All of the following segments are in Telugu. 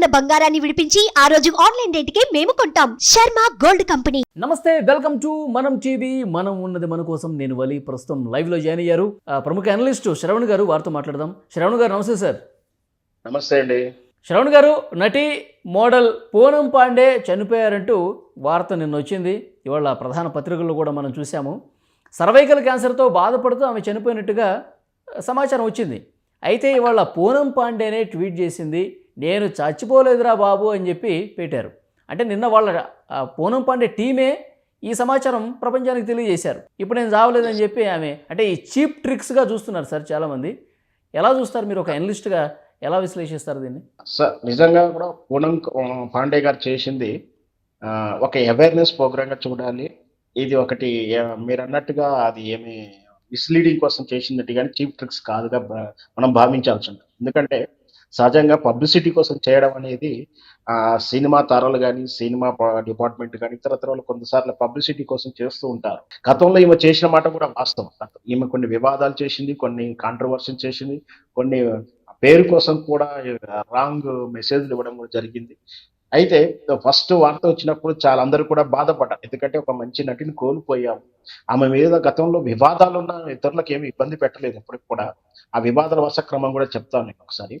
ఉన్న బంగారాన్ని విడిపించి ఆ రోజు ఆన్లైన్ రేటుకే మేము కొంటాం. Sharma gold company. నమస్తే వెల్కమ్ టు మనం టీవీ. మనం ఉన్నది మన కోసం. నేను వలి ప్రస్తుతం లైవ్లో జాయిన్ అయ్యారు. ప్రముఖ అనలిస్ట్ శ్రవణ్ గారు వారితో మాట్లాడదాం. శ్రవణ్ గారు నమస్తే సార్. నమస్తే అండి. శ్రవణ్ గారు నటి మోడల్ పూనం పాండే చనిపోయారంటూ వార్త నిన్న వచ్చింది. ఇవాళ ప్రధాన పత్రికల్లో కూడా మనం చూసాము సర్వైకల్ క్యాన్సర్తో బాధపడుతూ ఆమె చనిపోయినట్టుగా సమాచారం వచ్చింది. అయితే ఇవాళ పూనం పాండేనే ట్వీట్ చేసింది. నేను చచ్చిపోలేదురా బాబు అని చెప్పి పెట్టారు. అంటే నిన్న వాళ్ళ పూనం పాండే టీమే ఈ సమాచారం ప్రపంచానికి తెలియజేశారు. ఇప్పుడు నేను చావలేదని చెప్పి ఆమె అంటే ఈ చీప్ ట్రిక్స్గా చూస్తున్నారు సార్ చాలామంది. ఎలా చూస్తారు మీరు ఒక అనలిస్ట్గా ఎలా విశ్లేషిస్తారు దీన్ని? సార్ నిజంగా కూడా పూనం పాండే గారు చేసింది ఒక అవేర్నెస్ ప్రోగ్రామ్గా చూడాలి. ఇది ఒకటి మీరు అన్నట్టుగా అది ఏమి మిస్లీడింగ్ కోసం చేసినట్టు కానీ చీప్ ట్రిక్స్ కాదుగా మనం భావించాల్సి ఉంటుంది. ఎందుకంటే సహజంగా పబ్లిసిటీ కోసం చేయడం అనేది ఆ సినిమా తారలు కానీ సినిమా డిపార్ట్మెంట్ కానీ ఇతరత్ర వాళ్ళు కొన్నిసార్లు పబ్లిసిటీ కోసం చేస్తూ ఉంటారు. గతంలో ఈమె చేసిన మాట కూడా వాస్తవం. ఈమె కొన్ని వివాదాలు చేసింది కొన్ని కాంట్రవర్సీ చేసింది కొన్ని పేరు కోసం కూడా రాంగ్ మెసేజ్లు ఇవ్వడం కూడా జరిగింది. అయితే ఫస్ట్ వార్త వచ్చినప్పుడు చాలా అందరూ కూడా బాధపడ్డారు. ఎందుకంటే ఒక మంచి నటిని కోల్పోయాము. ఆమె మీద గతంలో వివాదాలు ఉన్న ఇతరులకు ఏమి ఇబ్బంది పెట్టలేదు. ఇప్పటికి కూడా ఆ వివాదాల క్రమం కూడా చెప్తాను నేను ఒకసారి.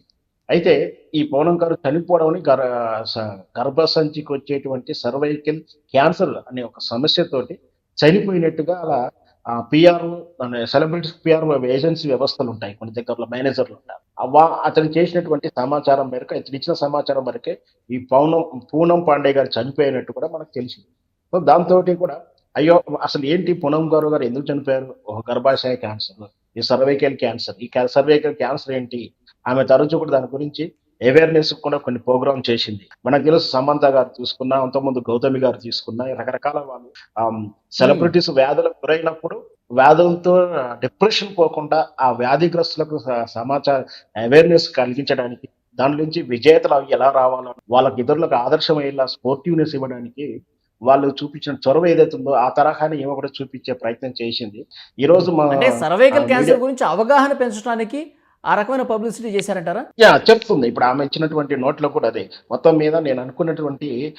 అయితే ఈ పవనం గారు చనిపోవడం గర్ స- గర్భసంచికి వచ్చేటువంటి సర్వైకల్ క్యాన్సర్ అనే ఒక సమస్యతోటి చనిపోయినట్టుగా అలా పిఆర్ సెలబ్రిటీస్ పిఆర్ ఏజెన్సీ వ్యవస్థలు ఉంటాయి కొన్ని దగ్గరలో మేనేజర్లు ఉంటారు. ఆ అతను చేసినటువంటి సమాచారం మేరకు అతను ఇచ్చిన సమాచారం మేరకే ఈ పౌనం పూనం పాండే గారు చనిపోయినట్టు కూడా మనకు తెలిసింది సో దాంతో కూడా అయ్యో అసలు ఏంటి పూనం గారు గారు ఎందుకు చనిపోయారు? ఒక గర్భాశయ క్యాన్సర్ ఈ సర్వైకల్ క్యాన్సర్ ఈ సర్వైకల్ క్యాన్సర్ ఏంటి? ఆమె తరచు కూడా దాని గురించి అవేర్నెస్ కూడా కొన్ని ప్రోగ్రామ్ చేసింది. మనకు తెలుసు సమంత గారు తీసుకున్నా అంతకుముందు గౌతమి గారు తీసుకున్నా రకరకాల వాళ్ళు సెలబ్రిటీస్ వ్యాధులకు గురైనప్పుడు వ్యాధులతో డిప్రెషన్ పోకుండా ఆ వ్యాధిగ్రస్తులకు సమాచార అవేర్నెస్ కలిగించడానికి దాని నుంచి విజేతలు అవి ఎలా రావాలో వాళ్ళకి ఇతరులకు ఆదర్శమయ్యేలా స్పోర్టివ్నెస్ ఇవ్వడానికి వాళ్ళు చూపించిన చొరవ ఏదైతే ఉందో ఆ తరహాని ఏమో కూడా చూపించే ప్రయత్నం చేసింది. ఈ రోజు మా అంటే సర్వైకల్ క్యాన్సర్ గురించి అవగాహన పెంచడానికి ఆ రకమైన పబ్లిసిటీ చేశారంటారా? యా చెప్తుంది. ఇప్పుడు ఆమె ఇచ్చినటువంటి నోట్లో కూడా అదే. మొత్తం మీద నేను అనుకున్నటువంటి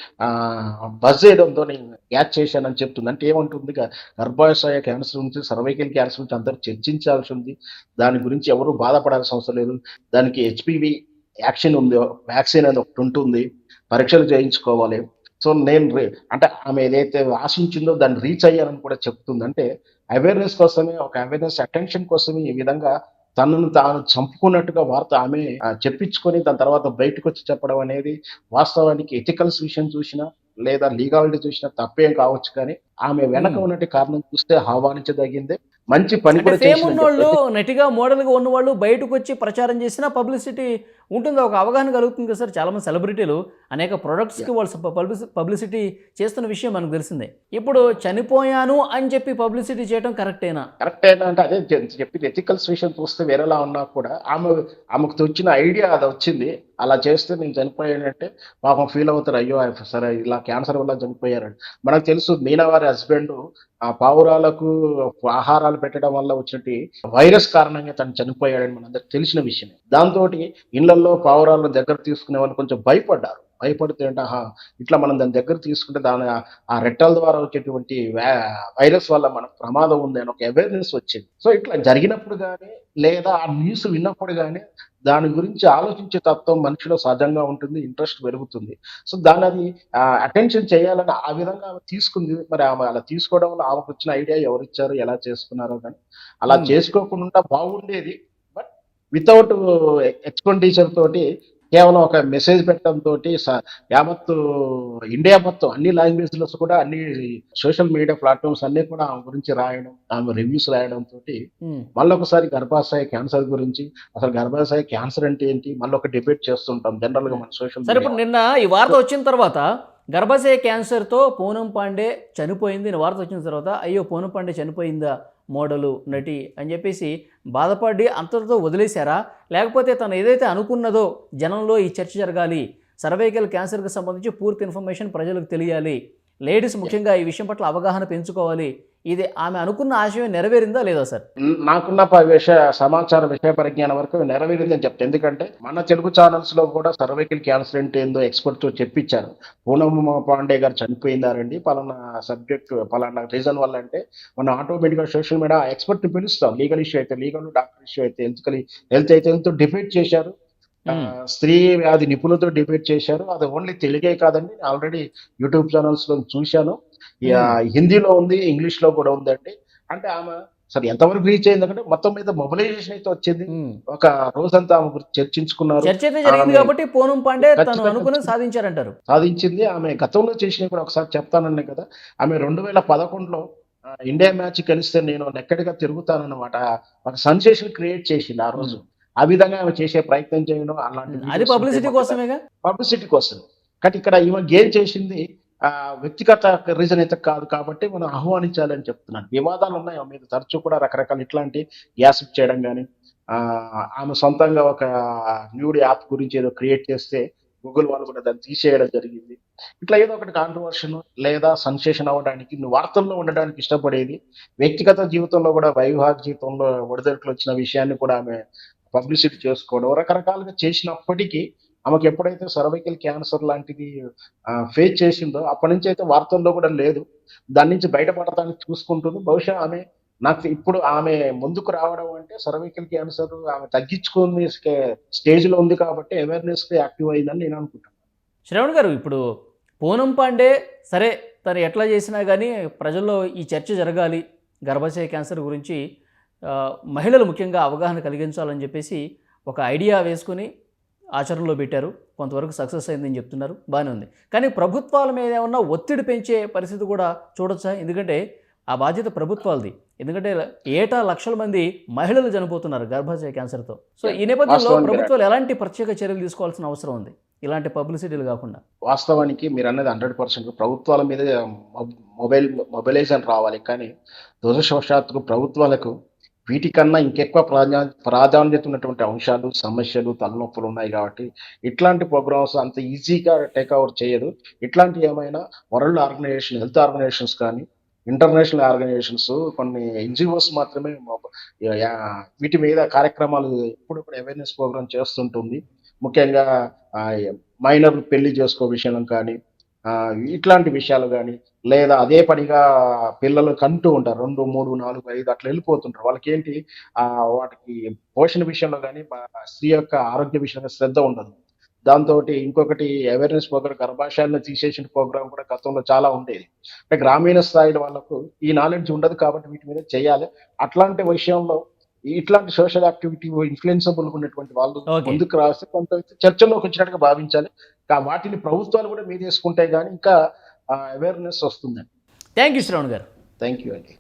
బజ్ ఏదంతో నేను క్యాచ్ చేశానని చెప్తుంది. అంటే ఏమంటుంది? గర్భాశయ క్యాన్సర్ నుంచి సర్వైకల్ క్యాన్సర్ నుంచి అందరూ చర్చించాల్సి ఉంది. దాని గురించి ఎవరు బాధపడాల్సిన అవసరం లేదు. దానికి హెచ్పివి యాక్షన్ ఉంది. వ్యాక్సిన్ అనేది ఒకటి ఉంటుంది. పరీక్షలు చేయించుకోవాలి. సో నేను రే- అంటే ఆమె ఏదైతే ఆశించిందో దాన్ని రీచ్ అయ్యానని కూడా చెప్తుంది. అంటే అవేర్నెస్ కోసమే ఒక అవేర్నెస్ అటెన్షన్ కోసమే ఈ విధంగా తనను తాను చంపుకున్నట్టుగా వార్త ఆమె చెప్పించుకొని దాని తర్వాత బయటకు వచ్చి చెప్పడం అనేది వాస్తవానికి ఎథికల్స్ విషయం చూసినా లేదా లీగాలిటీ చూసినా తప్పేం కావచ్చు కానీ ఆమె వెనక. ఉన్నట్టు కారణం చూస్తే ఆహ్వానించదగిందే మంచి పని కూడా నటిగా మోడల్గా ఉన్నవాళ్ళు బయటకు వచ్చి ప్రచారం చేసినా పబ్లిసిటీ ఉంటుందా ఒక అవగాహన కలుగుతుంది కదా సార్. చాలామంది సెలబ్రిటీలు అనేక ప్రొడక్ట్స్కి వాళ్ళు పబ్లిసిటీ చేస్తున్న విషయం మనకు తెలిసిందే. ఇప్పుడు చనిపోయాను అని చెప్పి పబ్లిసిటీ చేయడం కరెక్టేనా? కరెక్ట్ ఏంటంటే అదే చెప్పింది ఎథికల్స్ విషయం చూస్తే వేరేలా ఉన్నా కూడా ఆమె ఆమెకు వచ్చిన ఐడియా అది వచ్చింది. అలా చేస్తే నేను చనిపోయానంటే పాపం ఫీల్ అవుతారు. అయ్యో సరే ఇలా క్యాన్సర్ వల్ల చనిపోయారని మనకు తెలుసు మీనా వారి హస్బెండ్ ఆ పావురాలకు ఆహారాలు పెట్టడం వల్ల వచ్చినట్టు వైరస్ కారణంగా తను చనిపోయాడని మనందరికి తెలిసిన విషయమే. దాంతో ఇళ్ళలో పావురాలను దగ్గర తీసుకునే వాళ్ళు కొంచెం భయపడ్డారు. భయపడితే అంటే ఆహా ఇట్లా మనం దాని దగ్గర తీసుకుంటే దాని ఆ- రెట్టల ద్వారా వచ్చేటువంటి వైరస్ వల్ల మనకు ప్రమాదం ఉంది అని ఒక అవేర్నెస్ వచ్చింది. సో ఇట్లా జరిగినప్పుడు కానీ లేదా ఆ న్యూస్ విన్నప్పుడు కానీ దాని గురించి ఆలోచించే తత్వం మనిషిలో సహజంగా ఉంటుంది ఇంట్రెస్ట్ పెరుగుతుంది. సో దాని అది అటెన్షన్ చేయాలని ఆ విధంగా ఆమె తీసుకుంది. మరి ఆమె అలా తీసుకోవడం వల్ల ఆమెకు వచ్చిన ఐడియా ఎవరు ఇచ్చారు ఎలా చేసుకున్నారో కానీ అలా Hmm. చేసుకోకుండా బాగుండేది బట్ వితౌట్ ఎక్స్పెండిచర్ తోటి కేవలం ఒక మెసేజ్ పెట్టడం తోటి స- యావత్తు ఇండియా మొత్తం అన్ని లాంగ్వేజ్లో కూడా అన్ని సోషల్ మీడియా ప్లాట్ఫామ్స్ అన్ని కూడా ఆమె గురించి రాయడం ఆమె రివ్యూస్ రాయడం తోటి ఉమ్. మళ్ళీ ఒకసారి గర్భాశయ క్యాన్సర్ గురించి అసలు గర్భాశయ క్యాన్సర్ అంటే ఏంటి మళ్ళీ ఒక డిబేట్ చేస్తుంటాం జనరల్గా మన సోషల్ సరే ఇప్పుడు నిన్న ఈ వార్త వచ్చిన తర్వాత గర్భాశయ క్యాన్సర్తో పూనం పాండే చనిపోయింది వార్త వచ్చిన తర్వాత అయ్యో పూనం పాండే చనిపోయిందా మోడలు నటి అని చెప్పేసి బాధపడి అంతటితో వదిలేశారా? లేకపోతే తను ఏదైతే అనుకున్నదో జనంలో ఈ చర్చ జరగాలి సర్వైకల్ క్యాన్సర్కి సంబంధించి పూర్తి ఇన్ఫర్మేషన్ ప్రజలకు తెలియాలి లేడీస్ ముఖ్యంగా ఈ విషయం పట్ల అవగాహన పెంచుకోవాలి ఇది ఆమె అనుకున్న ఆశయం నెరవేరిందా లేదా సార్? నాకున్న ప- విషయ సమాచార విషయ పరిజ్ఞానం వరకు నెరవేరిందని చెప్తాను ఎందుకంటే మన తెలుగు ఛానల్స్లో కూడా సర్వైకల్ క్యాన్సర్ అంటే ఏందో ఎక్స్పర్ట్ చెప్పించారు. పూనమ్ పాండే గారు చనిపోయిందారండి పలానా సబ్జెక్ట్ పలానా రీజన్ వల్ల అంటే మనం ఆటోమేటిక్గా సోషల్ మీడియా ఎక్స్పర్ట్ పిలుస్తాం. లీగల్ ఇష్యూ అయితే లీగల్ డాక్టర్ ఇష్యూ అయితే హెల్త్ హెల్త్ అయితే హెల్త్ డిబేట్ చేశారు? స్త్రీ వ్యాధి నిపుణులతో డిబేట్ చేశారు. అది ఓన్లీ తెలుగే కాదండి. ఆల్రెడీ యూట్యూబ్ ఛానల్స్లో చూశాను హిందీలో ఉంది ఇంగ్లీష్లో కూడా ఉందండి. అంటే ఆమె సరే ఎంతవరకు రీచ్ అయిందంటే మొత్తం మీద మొబిలైజేషన్ అయితే వచ్చింది. ఒక రోజంతా ఆమె చర్చించుకున్నారు. చర్చ అయితే జరిగింది ఆమె- కాబట్టి పూనం పాండే తను ఖచ్చితంగా. అనుకున్నది సాధించారంటారు. సాధించింది. ఆమె గతంలో చేసినవి కూడా ఒకసారి చెప్తానన్నా కదా. ఆమె రెండు వేల పదకొండులో ఇండియా మ్యాచ్ కలిస్తే నేను ఎక్కడిగా తిరుగుతానన్నమాట. ఒక సెన్సేషన్ క్రియేట్ చేసింది ఆ రోజు. ఆ విధంగా ఆమె చేసే ప్రయత్నం చేయడం అలాంటి అది పబ్లిసిటీ కోసమేగా? పబ్లిసిటీ కోసం. కానీ ఇక్కడ ఈమె గేమ్ చేసింది? ఆ వ్యక్తిగత రీజన్ అయితే కాదు కాబట్టి మనం ఆహ్వానించాలని చెప్తున్నాను. వివాదాలు ఉన్నాయి ఆమె మీద తరచూ కూడా రకరకాల ఇట్లాంటి గ్యాస్ చేయడం కానీ ఆమె సొంతంగా ఒక న్యూడ్ యాప్ గురించి ఏదో క్రియేట్ చేస్తే గూగుల్ వాళ్ళు కూడా దాన్ని తీసేయడం జరిగింది. ఇట్లా ఏదో ఒకటి కాంట్రవర్షన్ లేదా సన్సేషన్ అవ్వడానికి నువ్వు వార్తల్లో ఉండడానికి ఇష్టపడేది వ్యక్తిగత జీవితంలో కూడా వైవాహిక జీవితంలో ఒడిదొడుకులు వచ్చిన విషయాన్ని కూడా ఆమె పబ్లిసిటీ చేసుకోవడం రకరకాలుగా చేసినప్పటికీ ఆమెకు ఎప్పుడైతే సర్వైకల్ క్యాన్సర్ లాంటిది ఫేస్ చేసిందో అప్పటి నుంచి అయితే వార్తల్లో కూడా లేదు. దాని నుంచి బయటపడటానికి చూసుకుంటుంది. బహుశా ఆమె నాకు ఇప్పుడు ఆమె ముందుకు రావడం అంటే సర్వైకల్ క్యాన్సర్ ఆమె తగ్గించుకునే స్టేజ్లో ఉంది కాబట్టి అవేర్నెస్ యాక్టివ్ అయిందని నేను అనుకుంటున్నాను. శ్రవణ్ గారు ఇప్పుడు పూనం పాండే సరే తను ఎట్లా చేసినా కానీ ప్రజల్లో ఈ చర్చ జరగాలి. గర్భాశయ క్యాన్సర్ గురించి మహిళలు ముఖ్యంగా అవగాహన కలిగించాలని చెప్పేసి ఒక ఐడియా వేసుకుని ఆచరణలో పెట్టారు. కొంతవరకు సక్సెస్ అయిందని చెప్తున్నారు. బాగానే ఉంది. కానీ ప్రభుత్వాల మీద ఏమన్నా ఒత్తిడి పెంచే పరిస్థితి కూడా చూడొచ్చా? ఎందుకంటే ఆ బాధ్యత ప్రభుత్వాలది. ఎందుకంటే ఏటా లక్షల మంది మహిళలు చనిపోతున్నారు గర్భాశయ క్యాన్సర్తో. సో ఈ నేపథ్యంలో ప్రభుత్వాలు ఎలాంటి ప్రత్యేక చర్యలు తీసుకోవాల్సిన అవసరం ఉంది? ఇలాంటి పబ్లిసిటీలు కాకుండా. వాస్తవానికి మీరు అన్నది హండ్రెడ్ పర్సెంట్ ప్రభుత్వాల మీద మొబ్- మొబైల్ మొబైలైజేషన్ రావాలి. కానీ దురదృష్టవశాత్తు ప్రభుత్వాలకు వీటికన్నా ఇంకెక్కువ ప్రాధా ప్రాధాన్యత ఉన్నటువంటి అంశాలు సమస్యలు తలనొప్పులు ఉన్నాయి కాబట్టి ఇట్లాంటి ప్రోగ్రామ్స్ అంత ఈజీగా టేక్ ఓవర్ చేయదు. ఇట్లాంటి ఏమైనా వరల్డ్ ఆర్గనైజేషన్ హెల్త్ ఆర్గనైజేషన్స్ కానీ ఇంటర్నేషనల్ ఆర్గనైజేషన్స్ కొన్ని ఎన్జిఓస్ మాత్రమే వీటి మీద కార్యక్రమాలు ఎప్పుడప్పుడు అవేర్నెస్ ప్రోగ్రామ్ చేస్తుంటుంది. ముఖ్యంగా మైనర్లు పెళ్ళి చేసుకో విషయం కానీ ఇట్లాంటి విషయాలు కానీ లేదా అదే పనిగా పిల్లలు కంటూ ఉంటారు. రెండు మూడు నాలుగు ఐదు అట్లా వెళ్ళిపోతుంటారు. వాళ్ళకి ఏంటి ఆ వాటికి పోషణ విషయంలో కానీ స్త్రీ యొక్క ఆరోగ్య విషయంలో శ్రద్ధ ఉండదు. దాంతో ఇంకొకటి అవేర్నెస్ ప్రోగ్రామ్ గర్భాశయాలను తీసేసిన ప్రోగ్రామ్ కూడా గతంలో చాలా ఉండేది. అంటే గ్రామీణ స్థాయిలో వాళ్ళకు ఈ నాలెడ్జ్ ఉండదు కాబట్టి వీటి మీద చేయాలి. అట్లాంటి విషయంలో ఇట్లాంటి సోషల్ యాక్టివిటీ ఇన్ఫ్లుయెన్సబుల్ ఉన్నటువంటి వాళ్ళు. ముందుకు రాస్తే కొంత చర్చలోకి వచ్చినట్టుగా భావించాలి. వాటిని ప్రభుత్వాలు కూడా మీద వేసుకుంటే గానీ ఇంకా అవేర్నెస్ వస్తుందండి. థ్యాంక్ యూ శ్రవణ్ గారు. థ్యాంక్ యూ అండి.